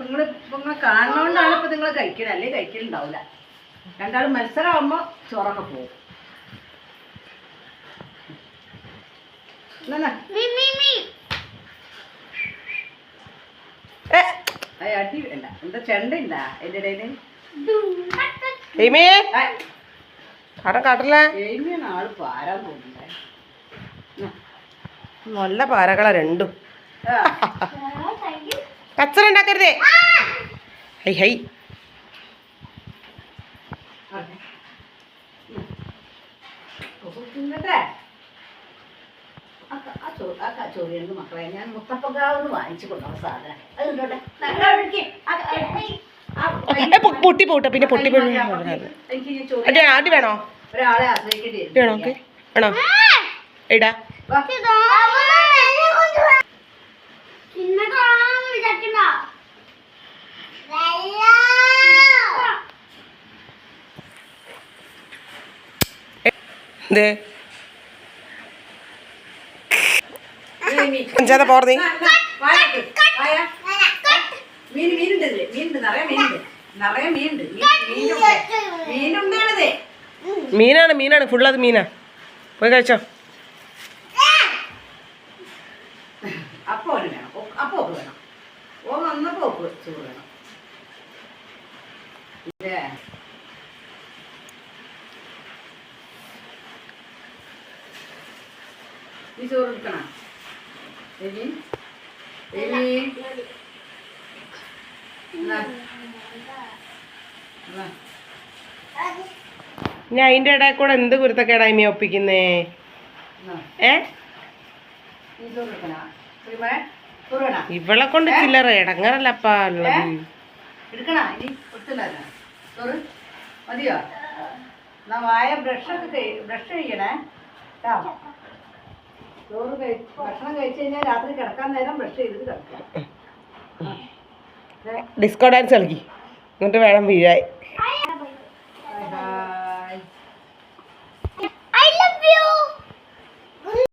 നിങ്ങൾ നിങ്ങളെ കാണുന്നോണ്ടാണ് ഇപ്പൊ നിങ്ങൾ കഴിക്കണ. അല്ലേ കഴിക്കലുണ്ടാവില്ല രണ്ടാളും മത്സരമാകുമ്പോ ചോറൊക്കെ പോകും. അടി വേണ്ട എന്താ ചെണ്ട ഉണ്ടാ എന്റെ ഇടയിൽ. കടം പോകുന്നുണ്ടേ നല്ല പാരകളാ രണ്ടും. കച്ചറ ഉണ്ടാക്കരുതേ. High high. മക്കളെ ഞാൻ മുത്തപ്പക്കാവുന്ന് വാങ്ങിച്ചു കൊണ്ടുള്ള സാധനം. അത് പൊട്ടി പോട്ടെ പിന്നെ പൊട്ടി അടി അടി വേണോ വേണോ ഓക്കെ വേണോ ഇടാ വാ. ദേ. അഞ്ചാതെ പോർന്നീ. മീൻ മീനുണ്ട് ഇതിൽ. മീനുണ്ട് നിറയെ മീനുണ്ട്. നിറയെ മീനുണ്ട്. മീൻ- മീനുണ്ട്. മീനുണ്ടാണതേ മീനാണ് മീനാണ്. ഫുൾ അത് മീനാ. പോയി കഴിച്ചോ. അപ്പോ വേണം. അപ്പോ വേണം. ഓ വന്നപ്പോ ചോറ് വേണം. ഇല്ലേ? നീ ചോറ് എടുക്കണം? എലി എലി. ഇനി അതിന്റെ ഇടയിൽ കൂടെ എന്ത് കുരുത്തക്കേടായി മീ ഒപ്പിക്കുന്നേ. ഏ? ഇവളെ കൊണ്ട് ചില്ലറ ഇടങ്ങറല്ലപ്പാ ഉള്ളത്. ബ്രഷ് ഭക്ഷണം കഴിച്ച് കഴിഞ്ഞാൽ രാത്രി കിടക്കാൻ നേരം ബ്രഷ് ചെയ്തിട്ട് കിടക്കാം. ഡിസ്കോ ഡാൻസ് കളിക്കി. എന്നിട്ട് വേണം വീഴാൻ.